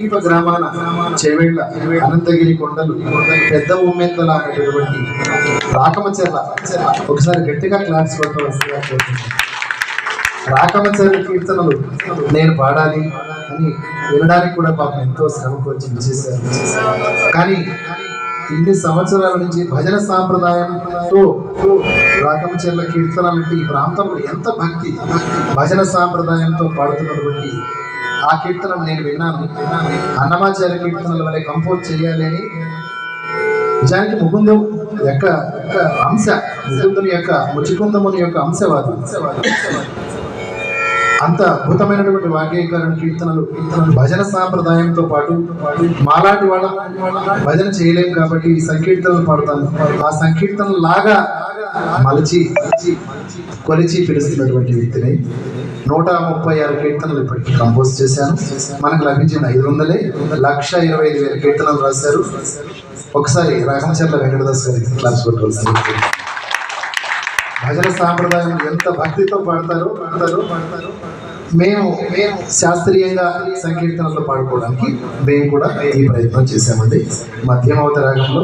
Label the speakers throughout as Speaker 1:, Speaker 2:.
Speaker 1: సమీప గ్రామాల చెవేళ్ళ అనంతగిరి కొండలు పెద్ద ఉమ్మెంతల అనేటటువంటి రాకమచెర్ల ఒకసారి గట్టిగా క్లాస్ కొట్టవలసిందిగా కోరుతున్నాను. రాకమచెర్ల కీర్తనలు నేను పాడాలి అని వినడానికి కూడా పాపం ఎంతో శ్రమకొచ్చి చేశారు కానీ ఇన్ని సంవత్సరాల నుంచి భజన సాంప్రదాయంతో రాకమచెర్ల కీర్తనలు ఈ ప్రాంతంలో ఎంత భక్తి భజన సాంప్రదాయంతో పాడుతున్నటువంటి ఆ కీర్తనం నేను విన్నాను అన్నమాచార్య కీర్తనల వల్ల కంపోజ్ చేయాలి అని నిజానికి ముకుందం యొక్క యొక్క అంశ ముకుందుని యొక్క ముచికుందముని యొక్క అంశవాది. అంత అద్భుతమైనటువంటి వాక్యీకరణ కీర్తనలు కీర్తనలు భజన సాంప్రదాయంతో పాటు మాలాంటి వాళ్ళ భజన చేయలేము కాబట్టి ఈ సంకీర్తనలు పాడతాను. ఆ సంకీర్తన లాగా మలచి కొలిచి పిలుస్తున్నటువంటి వ్యక్తిని నూట ముప్పై ఆరు కీర్తనలు ఇప్పటికీ కంపోజ్ చేశాను. మనకు లభించిన ఐదు వందలే లక్ష ఇరవై ఐదు వేల కీర్తనలు రాశారు. ఒకసారి రాగంచర్ల వెంకటదాస్ గారి క్లాస్ కొట్టవలసింది భజన సాంప్రదాయం ఎంత భక్తితో పాడతారో పాడతారో పాడతారో. మేము మేము శాస్త్రీయంగా సంకీర్తనలు పాడుకోవడానికి మేము కూడా ఈ ప్రయత్నం చేశామండి. మధ్యమవత రాగంలో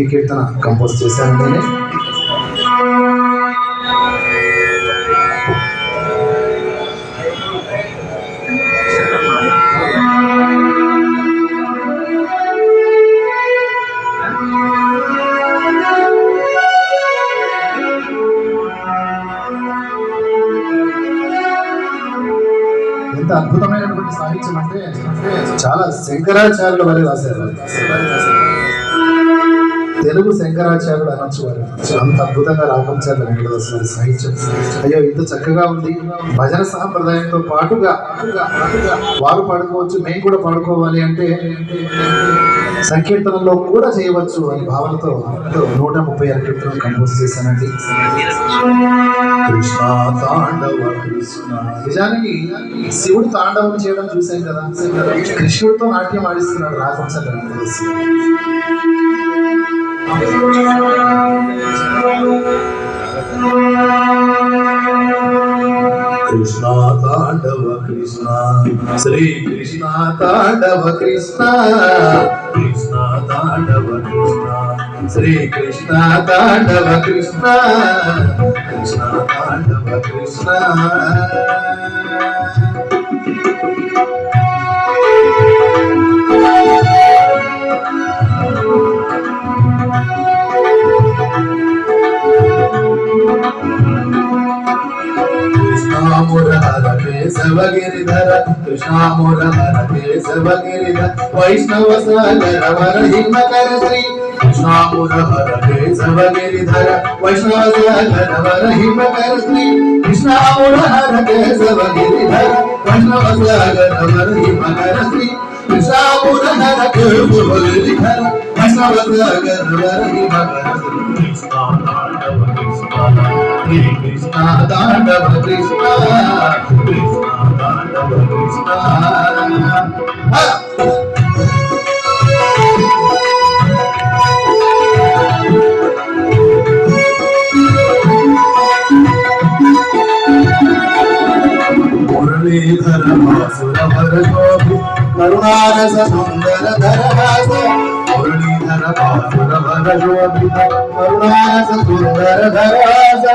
Speaker 1: ఈ కీర్తన కంపోజ్ చేశాను నేనే. ఎంత అద్భుతమైనటువంటి సాహిత్యం అంటే చాలా శంకరాచార్యుల వరే రాశారు. తెలుగు శంకరాచార్యుడు అనొచ్చు వారు అంత అద్భుతంగా రాకంచార్య వెంకటదాస్ గారి సాహిత్యం. అయ్యో ఇంత చక్కగా ఉంది. భజన సాంప్రదాయంతో పాటుగా వారు పాడుకోవచ్చు మేము కూడా పాడుకోవాలి అంటే సంకీర్తనలో కూడా చేయవచ్చు అనే భావనతో నూట ముప్పై ఆరు కీర్తనలు కంపోజ్ చేశానండి. కృష్ణ తాండవ కృష్ణ. నిజానికి శివుడు తాండవం చేయడం చూసాం కదా. కృష్ణుడితో నాట్యం ఆడిస్తున్నాడు రాకంచార్య వెంకటదాస్ కృష్ణ తాండవ కృష్ణ. శ్రీ కృష్ణ తాండవ కృష్ణ. కృష్ణ తాండవ కృష్ణ. శ్రీ కృష్ణ తాండవ కృష్ణ. కృష్ణ తాండవ కృష్ణ. कृष्णा मुरहर केशव गिरिधर कृष्णा मुरहर केशव गिरिधर वैष्णव सागर वर हिमकर श्री कृष्णा मुरहर केशव गिरिधर वैष्णव सागर वर हिमकर श्री कृष्णा मुरहर केशव गिरिधर वैष्णव सागर वर हिमकर श्री कृष्णा मुरहर केशव गिरिधर वैष्णव सागर वर हिमकर श्री। कृष्णा मुरहर केशव गिरिधर కరుణారస సుందర ధరహాస మురళీధర వాసుర వర గోపి కరుణారస సుందర ధరహాస మురళీధర వాసుర వర గోపి కరుణారస సుందర ధరహాస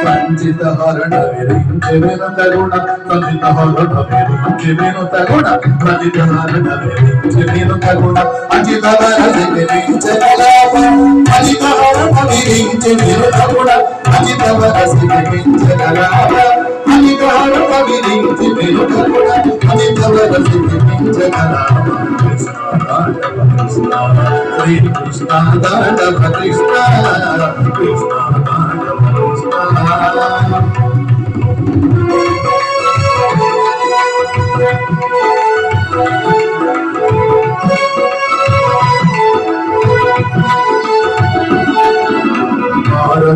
Speaker 1: సంచిత హరణ విరించి తరుణ సంచిత హరణ విరించి తరుణ సంచిత హరణ విరించి తరుణ గుణ అజిత వరసి విరించి కలాప అజిత హరణ విరించి తరుణ అజిత వరసి విరించి అజిత హరణ విరించి వినుత అజిత వరసి విరించి కృష్ణ హరి కృష్ణ రామ కృష్ణ కృష్ణ రామ కృష్ణ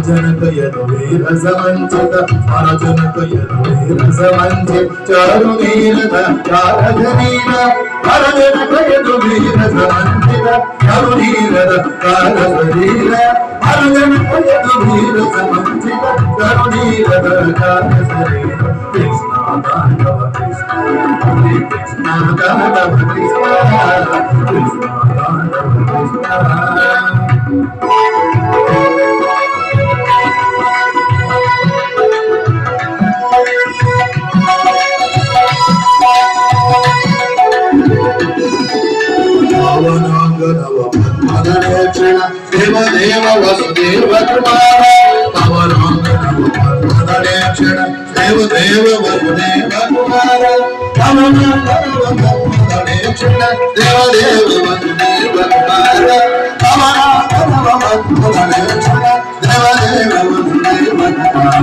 Speaker 1: జనకయను వీరసమంచిత హరజనకయను వీరసమంచి చారు వీర హరజనకయను تغيير أبطال سبيلا أرجع ويغير أمثلة تغيير أبطال పవనాగనవ పద్మదనేక్షణ దేవదేవ వసుదేవ కుమార పవనాగనవ పద్మదనేక్షణ దేవదేవ కుమార దేవదేవ కుమార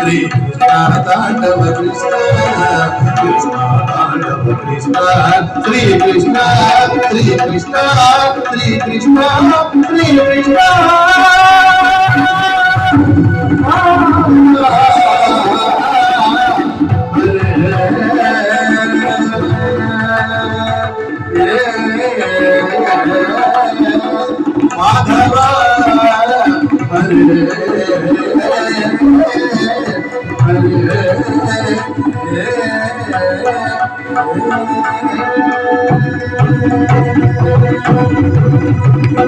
Speaker 1: कृष्ण तांडव कृष्ण कृष्ण श्री कृष्ण श्री कृष्ण श्री कृष्ण श्री कृष्ण माधव Thank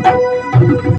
Speaker 1: you.